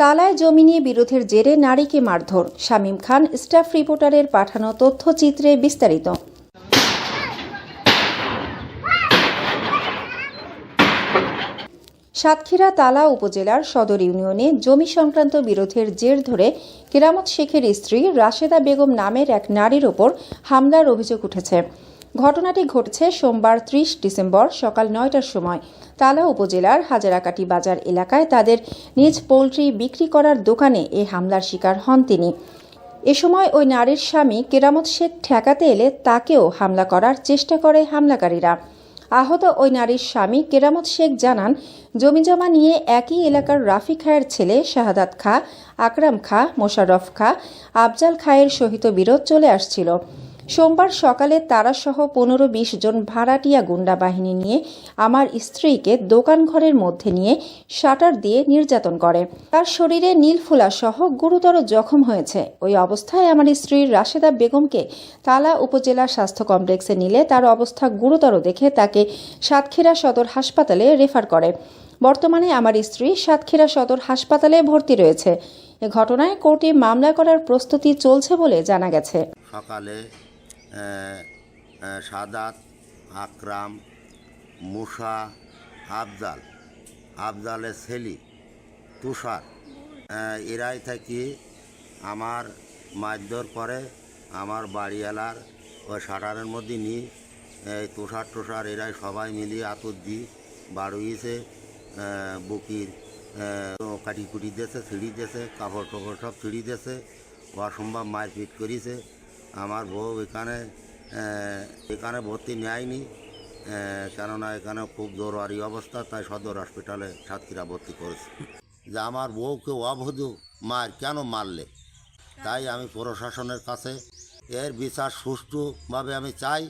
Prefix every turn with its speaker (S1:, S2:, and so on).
S1: তালায় জমি নিয়ে বিরোধের জেরে নারীকে মারধর। শামীম খান, স্টাফ রিপোর্টারের পাঠানো তথ্যচিত্রে বিস্তারিত। সাতক্ষীরা তালা উপজেলার সদর ইউনিয়নে জমি সংক্রান্ত বিরোধের জের ধরে কেরামত শেখের স্ত্রী রাশেদা বেগম নামের এক নারীর ওপর হামলার অভিযোগ উঠেছে। ঘটনাটি ঘটছে সোমবার ত্রিশ ডিসেম্বর সকাল নয়টার সময়। তালা উপজেলার হাজারাকাটি বাজার এলাকায় তাদের নিজ পোলট্রি বিক্রি করার দোকানে এ হামলার শিকার হন তিনি। এ সময় ওই নারীর স্বামী কেরামত শেখ ঠেকাতে এলে তাকেও হামলা করার চেষ্টা করে হামলাকারীরা। আহত ওই নারীর স্বামী কেরামত শেখ জানান, জমিজমা নিয়ে একই এলাকার রাফি খায়ের ছেলে শাহাদাত খা, আকরাম খা, মোশাররফ খা, আফজাল খায়ের সহিত বিরোধ চলে আসছিল। সোমবার সকালে তারাসহ পনেরো বিশ জন ভাড়াটিয়া গুন্ডা বাহিনী নিয়ে আমার স্ত্রীকে দোকান ঘরের মধ্যে নিয়ে শাটার দিয়ে নির্যাতন করে। তার শরীরে নীলফুলা সহ গুরুতর জখম হয়েছে। ওই অবস্থায় আমার স্ত্রীর রাশেদা বেগমকে তালা উপজেলা স্বাস্থ্য কমপ্লেক্সে নিলে তার অবস্থা গুরুতর দেখে তাকে সাতক্ষীরা সদর হাসপাতালে রেফার করে। বর্তমানে আমার স্ত্রী সাতক্ষীরা সদর হাসপাতালে ভর্তি রয়েছে। এ ঘটনায় কোর্টে মামলা করার প্রস্তুতি চলছে বলে জানা গেছে।
S2: সকালে সাদাত, আকরাম, মুসা, আফজাল আফজালের ছেলি তুষার এরাই থাকি আমার মারধর করে আমার বাড়িওয়ালার ওই শাটারের মধ্যে নিয়ে, এই তুষার টুষার এরাই সবাই মিলিয়ে আতর দিই বাড়িয়েছে বুকির কাটি কুটি দিয়েছে ছিঁড়ি দিয়েছে কাপড় টাপড় সব ছিঁড়ি দিয়েছে অসম্ভব মারপিট করেছে। আমার বউ এখানে এখানে ভর্তি নেয়নি কেননা এখানে খুব জরুরি অবস্থা, তাই সদর হসপিটালে ছাত্রীরা ভর্তি করেছে। যে আমার বউকে অবধু মার কেন মারলে? তাই আমি প্রশাসনের কাছে এর বিচার সুষ্ঠুভাবে আমি চাই।